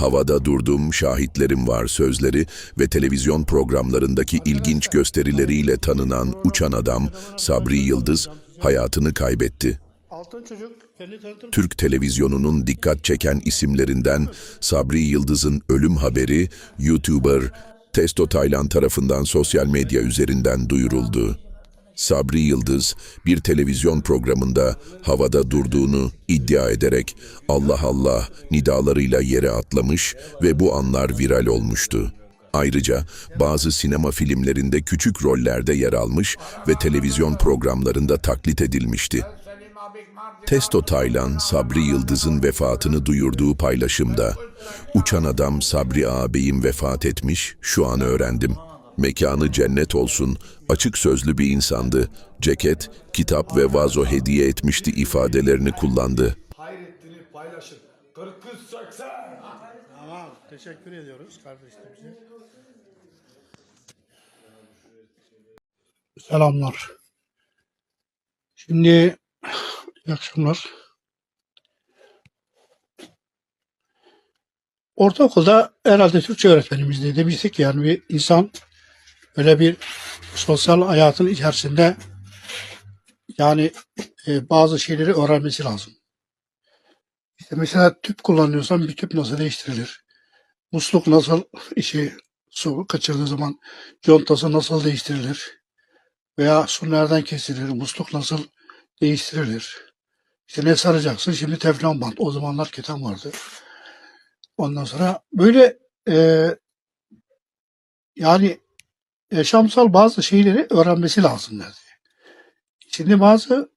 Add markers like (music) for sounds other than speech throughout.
Havada durdum, şahitlerim var sözleri ve televizyon programlarındaki ilginç gösterileriyle tanınan uçan adam Sabri Yıldız hayatını kaybetti. Türk televizyonunun dikkat çeken isimlerinden Sabri Yıldız'ın ölüm haberi YouTuber Testo Taylan tarafından sosyal medya üzerinden duyuruldu. Sabri Yıldız bir televizyon programında havada durduğunu iddia ederek Allah Allah nidalarıyla yere atlamış ve bu anlar viral olmuştu. Ayrıca bazı sinema filmlerinde küçük rollerde yer almış ve televizyon programlarında taklit edilmişti. Testo Taylan, Sabri Yıldız'ın vefatını duyurduğu paylaşımda, Uçan adam Sabri ağabeyim vefat etmiş, şu an öğrendim. Mekanı cennet olsun, açık sözlü bir insandı. Ceket, kitap ve vazo hediye etmişti ifadelerini kullandı. Hayrettin'i paylaşın. 40 kız 80. Tamam. Teşekkür ediyoruz kardeşlerimize. Selamlar. Şimdi iyi akşamlar. Ortaokulda herhalde Türkçe öğretmenimizdi. Demiştik ki yani bir insan böyle bir sosyal hayatın içerisinde yani e, bazı şeyleri öğrenmesi lazım. İşte mesela tüp kullanıyorsan bir tüp nasıl değiştirilir? Musluk nasıl (laughs) işi su kaçırdığı zaman contası nasıl değiştirilir? Veya su nereden kesilir? Musluk nasıl değiştirilir? İşte ne saracaksın? Şimdi teflon bant. O zamanlar keten vardı. Ondan sonra böyle e, yani yaşamsal bazı şeyleri öğrenmesi lazım dedi. Şimdi bazı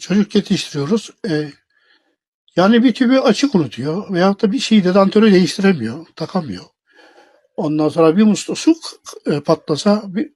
çocuk yetiştiriyoruz. E, yani bir tübü açık unutuyor veyahut da bir şeyi de dantörü değiştiremiyor, takamıyor. Ondan sonra bir musluğu su e, patlasa bir